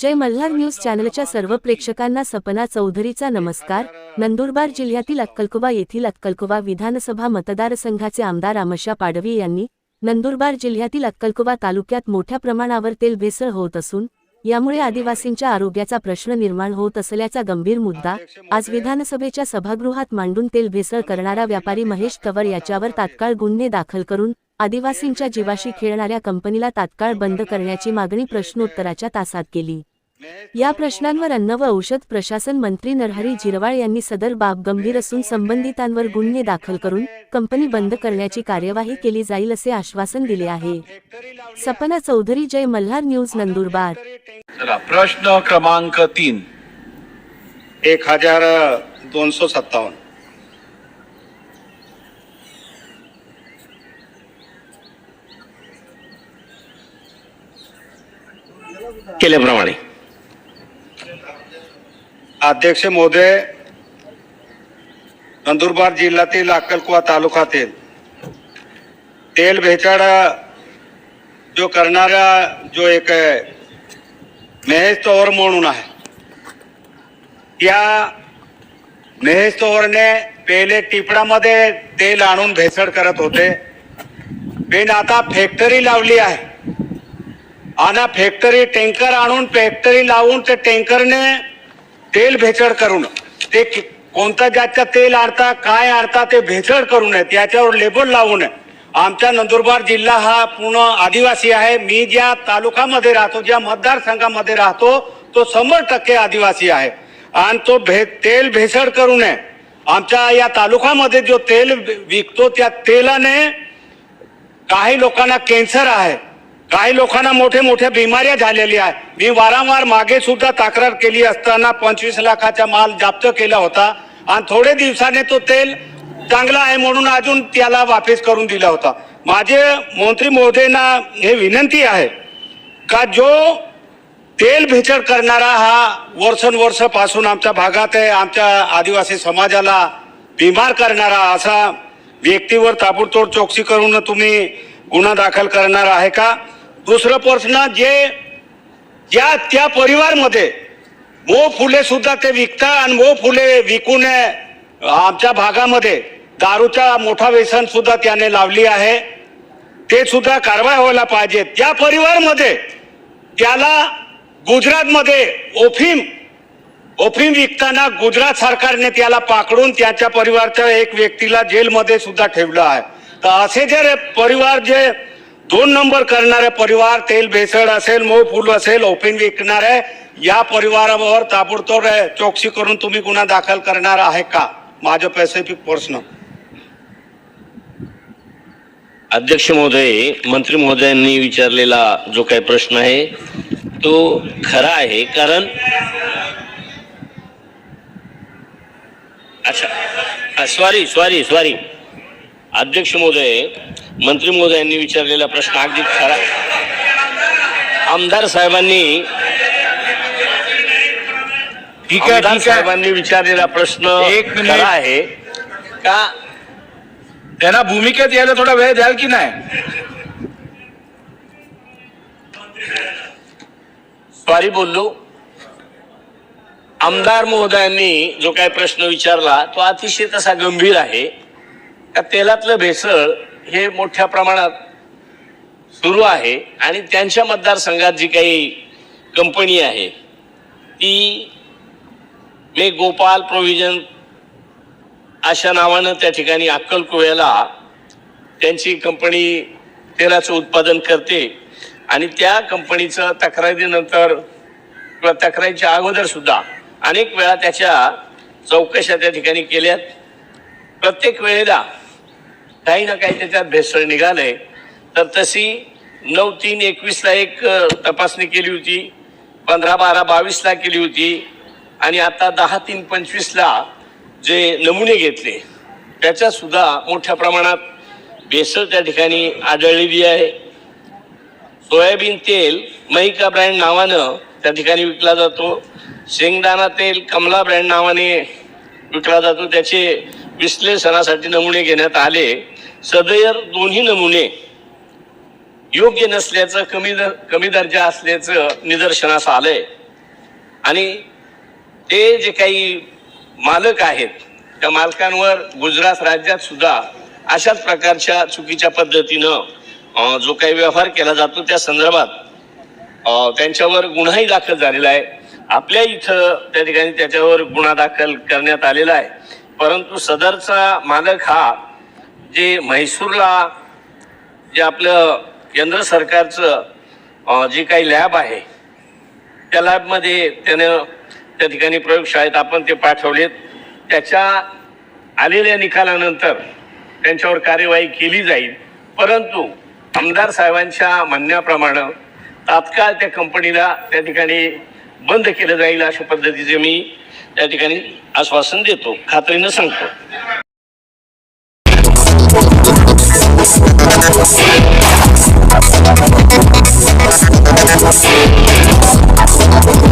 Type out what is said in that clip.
जय Malhar news चॅनलच्या सर्व प्रेक्षकांना सपना चौधरीचा नमस्कार. नंदुरबार जिल्ह्यातील अक्कलकुवा येथील अक्कलकुवा विधानसभा मतदारसंघाचे आमदार आमशा पाडवी यांनी नंदुरबार जिल्ह्यातील अक्कलकुवा तालुक्यात मोठ्या प्रमाणावर तेल भेसळ होत असून यामुळे आदिवासींच्या आरोग्याचा प्रश्न निर्माण होत असल्याचा गंभीर मुद्दा आज विधानसभेच्या सभागृहात मांडून तेल भेसळ करणारा व्यापारी महेश तवर याच्यावर तात्काळ गुन्हे दाखल करून आदिवासींच्या जीवाशी खेळणाऱ्या कंपनीला तात्काळ बंद करण्याची मागणी प्रश्नोत्तराच्या तासात केली. या प्रश्नांवर अन्न व औषध प्रशासन मंत्री नरहरी जिरवाळ यांनी सदर बाब गंभीर असून संबंधितांवर गुन्हे दाखल करून कंपनी बंद करण्याची कार्यवाही केली जाईल असे आश्वासन दिले आहे. सपना चौधरी जय मल्हार न्यूज नंदुरबार. प्रश्न क्रमांक तीन. एक हजार दोनशे सत्तावन्न. केल्याप्रमाणे. अध्यक्ष महोदय नंदुरबार जिल्ह्यातील अक्कलकुवा तालुक्यातील तेल भेचाड जो करणारा जो एक महेश तोवर म्हणून आहे या महेश तोवरने पहिले टिपडामध्ये तेल आणून भेसळ करत होते. पण आता फॅक्टरी लावली आहे. आणि फॅक्टरी टँकर आणून फॅक्टरी लावून ते टँकरने तेल भेचड करून ते कोणता ज्याच्या जातचं तेल आणता काय आणता ते भेचड करू नये त्याच्यावर लेबल लावू नये आमचा नंदुरबार जिल्हा हा पूर्ण आदिवासी आहे. मी ज्या तालुकामध्ये राहतो ज्या मतदारसंघामध्ये राहतो तो शंभर टक्के आदिवासी आहे. आणि तो भे तेल भेसळ करू नये आमच्या या तालुक्यामध्ये जो तेल विकतो त्या तेलाने काही लोकांना कॅन्सर आहे. काही लोकांना मोठे मोठ्या बिमाऱ्या झालेल्या आहे मी वारंवार मागे सुद्धा तक्रार केली असताना पंचवीस लाखाचा माल जप्त केला होता. आणि थोडे दिवसाने तो तेल चांगला आहे म्हणून अजून त्याला वापस करून दिला होता. माझे मंत्री महोदयांना हे विनंती आहे का जो तेल भेचड करणारा हा वर्षानुवर्षापासून आमच्या भागात आहे आमच्या आदिवासी समाजाला बिमार करणारा असा व्यक्तीवर ताबडतोड चौकशी करून तुम्ही गुन्हा दाखल करणार आहे का? दुसरं प्रश्न जे ज्या त्या परिवारमध्ये मो फुले सुद्धा ते विकतात आणि मो फुले विकून आमच्या भागामध्ये दारूचा मोठा व्यसन सुद्धा त्याने लावली आहे. ते सुद्धा कारवाई व्हायला पाहिजे. त्या परिवारमध्ये त्याला गुजरातमध्ये ओफीम ओफीम विकताना गुजरात सरकारने त्याला पाकडून त्याच्या परिवारच्या एक व्यक्तीला जेलमध्ये सुद्धा ठेवलं आहे. तर असे जर परिवार जे दोन नंबर करणारे परिवार तेल भेसळ असेल मऊ फुल असेल ओफीम विकणारे या परिवारावर ताबडतोब चौकशी करून तुम्ही गुन्हा दाखल करणार आहे का? माझ्या पॅसिफिक प्रश्न अध्यक्ष महोदय मंत्री महोदयांनी विचारलेला जो काही प्रश्न आहे तो खरा आहे कारण अच्छा सॉरी सॉरी सॉरी अध्यक्ष महोदय मंत्री महोदयांनी विचारलेला प्रश्न अगदी खरा. आमदार साहेबांनी आमदार साहेबांनी विचारलेला प्रश्न एक. खरा आहे. का? त्यांना भूमिकेत यायला थोडा वेळ द्याल की नाही? सॉरी बोललो. आमदार महोदयांनी जो काही प्रश्न विचारला तो अतिशय तसा गंभीर आहे. का तेलातलं भेसळ हे मोठ्या प्रमाणात सुरू आहे आणि त्यांच्या मतदारसंघात जी काही कंपनी आहे ती मे गोपाल प्रोव्हिजन अशा नावानं त्या ठिकाणी अक्कलकुव्याला त्यांची कंपनी तेलाचं उत्पादन करते आणि त्या कंपनीचं तक्रारीनंतर किंवा तक्रारीच्या अगोदर सुद्धा अनेक वेळा त्याच्या चौकशा त्या ठिकाणी केल्यात. प्रत्येक वेळेला काही ना काही त्याच्यात भेसळ निघालंय. तर तशी नऊ तीन एकवीसला एक तपासणी केली होती. पंधरा बारा बावीसला केली होती. आणि आता दहा तीन पंचवीसला जे नमुने घेतले त्याच्यासुद्धा मोठ्या प्रमाणात भेसळ त्या ठिकाणी आढळलेली आहे. सोयाबीन तेल महिका ब्रँड नावानं त्या ठिकाणी विकला जातो. शेंगदाणा तेल कमला ब्रँड नावाने विकला जातो. त्याचे विश्लेषणासाठी नमुने घेण्यात आले. सदयर दोन्ही नमुने योग्य नसल्याचं कमी दर कमी दर्जा असल्याचं निदर्शनास आलंय. आणि ते जे काही मालक आहेत त्या मालकांवर गुजरात राज्यात सुद्धा अशाच प्रकारच्या चुकीच्या पद्धतीनं जो काही व्यवहार केला जातो त्या संदर्भात त्यांच्यावर गुन्हाही दाखल झालेला आहे. आपल्या इथं त्या ठिकाणी त्याच्यावर गुन्हा दाखल करण्यात आलेला आहे. परंतु सदरचा मालक हा जे म्हैसूरला जे आपलं केंद्र सरकारचं जे काही लॅब आहे त्या लॅबमध्ये त्यानं त्या ठिकाणी प्रयोगशाळेत आपण ते पाठवलेत. त्याच्या आलेल्या निकालानंतर त्यांच्यावर कार्यवाही केली जाईल. परंतु आमदार साहेबांच्या म्हणण्याप्रमाणे तात्काळ त्या कंपनीला त्या ठिकाणी बंद केलं जाईल अशा पद्धतीचे मी त्या ठिकाणी आश्वासन देतो. खात्रीनं सांगतो. Sick.